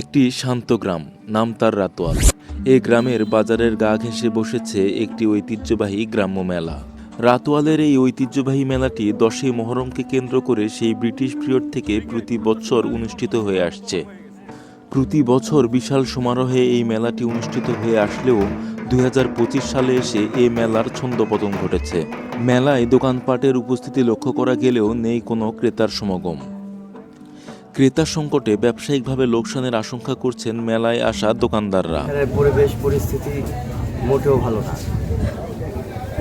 একটি শান্ত গ্রাম, নাম তার রাতোয়াল। এই গ্রামের বাজারের গা ঘেঁষে বসেছে একটি ঐতিহ্যবাহী গ্রাম্য মেলা। রাতোয়ালের এই ঐতিহ্যবাহী মেলাটি দশই মহরমকে কেন্দ্র করে সেই ব্রিটিশ পিরিয়ড থেকে প্রতি বছর অনুষ্ঠিত হয়ে আসছে। প্রতি বছর বিশাল সমারোহে এই মেলাটি অনুষ্ঠিত হয়ে আসলেও দু হাজার পঁচিশ সালে এসে এই মেলার ছন্দপতন ঘটেছে। মেলায় দোকানপাটের উপস্থিতি লক্ষ্য করা গেলেও নেই কোনো ক্রেতার সমাগম। ক্রেতা সংকটে ব্যবসায়িকভাবে লোকসানের আশঙ্কা করছেন মেলায় আসা দোকানদাররা। পরিবেশ, পরিস্থিতি মোটেও ভালো না।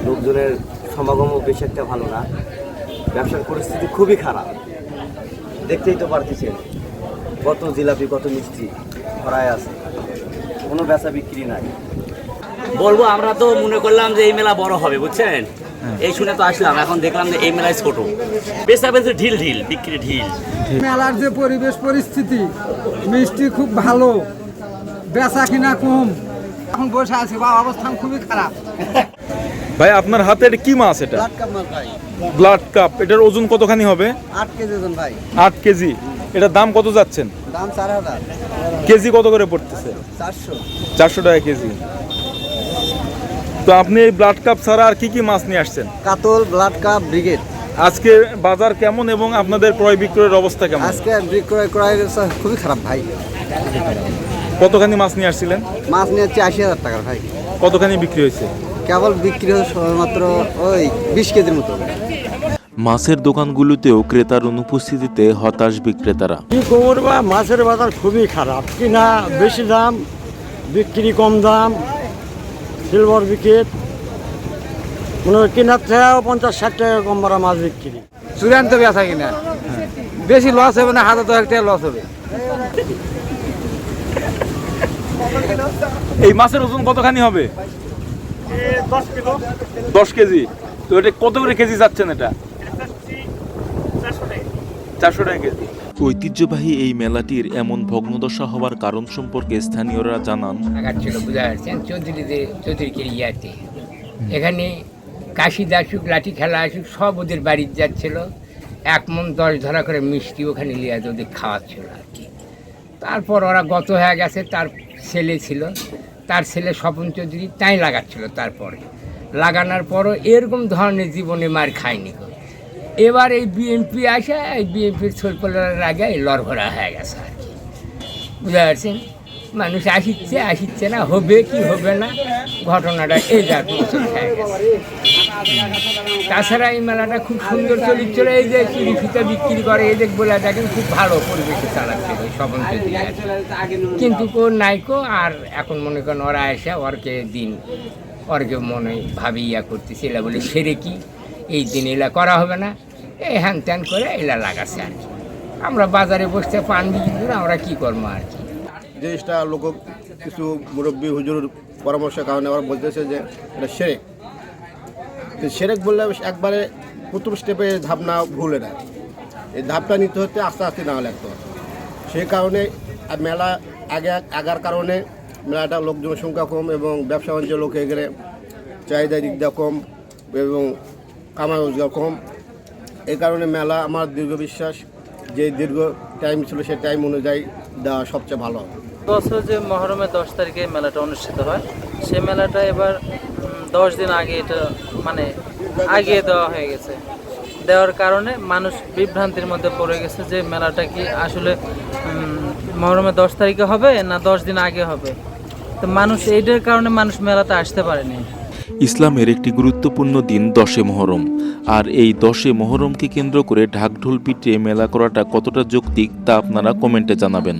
লোকজনের সমাগমও বেশ একটা ভালো না। ব্যবসার পরিস্থিতি খুবই খারাপ। দেখতেই তো পারতেছেন, কত জিলাপি, কত মিষ্টি ভরায় আছে। কোনো বেচা বিক্রি নাই। বলব, আমরা তো মনে করলাম যে এই মেলা বড় হবে, বুঝছেন? এই শুনে তো আসলাম এখন দেখলাম যে এই মেলায় ছোট। বেচা বেচে ঢিল ঢিল বিক্রি ঢিল। মেলার যে পরিবেশ পরিস্থিতি মিষ্টি খুব ভালো বেচা কিনা কম। এখন বসে আছি বা অবস্থান খুবই খারাপ। ভাই আপনার হাতে এটা কি মাছ এটা? ব্লাড কাপ এটার ওজন কতখানি হবে? আট কেজি ওজন ভাই। আট কেজি। এটার দাম কত যাচ্ছেন? দাম চার হাজার। কেজি কত করে পড়তেছে? চারশো। চারশো টাকা কেজি। তো আপনি এই ব্লাড কাপ ছাড়া আর কি কি মাছ নিয়ে আসছেন? কাতল ব্লাড কাপ ব্রিগেড আজকে বাজার কেমন এবং আপনাদের ক্রয় বিক্রয়ের অবস্থা কেমন? আজকে বিক্রয় ক্রয় খুবই খারাপ ভাই। কতখানি মাছ নিয়ে আসছিলেন? মাছ নিয়ে হচ্ছে আশি হাজার টাকার ভাই। কতখানি বিক্রি হয়েছে? কেবল বিক্রি হচ্ছে সবেমাত্র ওই বিশ কেজির মতো। মাছের দোকানগুলোতেও ক্রেতার অনুপস্থিতিতে হতাশ বিক্রেতারা। কি করবা? মাছের বাজার খুবই খারাপ। কিনা বেশি দাম বিক্রি কম দাম সিলভার বিকেট মানে কেনার থেকেও পঞ্চাশ ষাট টাকা কম বাড়া মাছ বিক্রি। চূড়ান্ত বেচা কিনা? বেশি লস হবে না হাজার দশ টাকা লস হবে। এই মাছের ওজন কতখানি হবে? দশ কেজি। তো এটা কত করে কেজি যাচ্ছেন এটা? চারশো টাকা কেজি। ঐতিহ্যবাহী এই মেলাটির এমন ভগ্নদশা হওয়ার কারণ সম্পর্কে স্থানীয়রা জানান। এখানে কাশি দাসুক লাঠি খেলা আসুক, সব ওদের বাড়ির যাচ্ছিল। এক মন দশ ধরা করে মিষ্টি ওখানে যেত ওদের খাওয়াচ্ছিল আর কি। তারপর ওরা গত হয়ে গেছে, তার ছেলে ছিল। তার ছেলে স্বপন চৌধুরী তাই লাগাচ্ছিল তারপরে। লাগানোর পরও এরকম ধরনের জীবনে মার খায়নি কেউ। এবার এই বিএনপি আসে, এই বিএনপির ছোটপলার আগে লড়ঘরা হয়ে গেছে আর কি। বুঝতে পারছেন মানুষ আসিচ্ছে আসিচ্ছে না, হবে কি হবে না, ঘটনাটা এই যার হয়ে গেছে। তাছাড়া এই মেলাটা খুব সুন্দর চলিচ্ছিল এই যে চুরি ফিতা বিক্রি করে, এই যে বলে দেখেন খুব ভালো পরিবেশে চালাচ্ছে আছে। কিন্তু কো নাইকো আর এখন মনে করেন ওরা এসে ওরকে দিন, ওরকে মনে ভাবি ইয়া করতেছে এলা বলে, সেরে কি? এই দিন এলা করা হবে না। এই হ্যান ত্যান করে এলা লাগাচ্ছে আর কি। আমরা বাজারে বসতে পান বিক্রি করে আমরা কি করব আর কি? জিনিসটা লোক কিছু মুরব্বী হুজুর পরামর্শের কারণে ওরা বলতেছে যে এটা সেরেক। সেরেক বললে একবারে প্রথম স্টেপে ধাপ না ভুলে না এই ধাপটা নিতে হতে আস্তে আস্তে না লাগতো। সেই কারণে মেলা আগে আগার কারণে মেলাটা লোকজনের সংখ্যা কম এবং ব্যবসা বাণিজ্য লোক এখানে চাহিদা দিকটা কম এবং কামাই রোজগার কম। এই কারণে মেলা আমার দীর্ঘ বিশ্বাস, যে দীর্ঘ টাইম ছিল সেই টাইম অনুযায়ী দেওয়া সবচেয়ে ভালো বছর যে মহরমের দশ তারিখে মেলাটা অনুষ্ঠিত হয় সেই মেলাটা এবার দশ দিন আগে এটা মানে আগিয়ে দেওয়া হয়ে গেছে। দেওয়ার কারণে মানুষ বিভ্রান্তির মধ্যে পড়ে গেছে যে মেলাটা কি আসলে মহরমের দশ তারিখে হবে না দশ দিন আগে হবে। তো মানুষ এইটার কারণে মানুষ মেলাতে আসতে পারেনি। ইসলামের একটি গুরুত্বপূর্ণ দিন দশে মহরম। আর এই দশে মহরমকে কেন্দ্র করে ঢাকঢোল পিটিয়ে মেলা করাটা কতটা যৌক্তিক তা আপনারা কমেন্টে জানাবেন।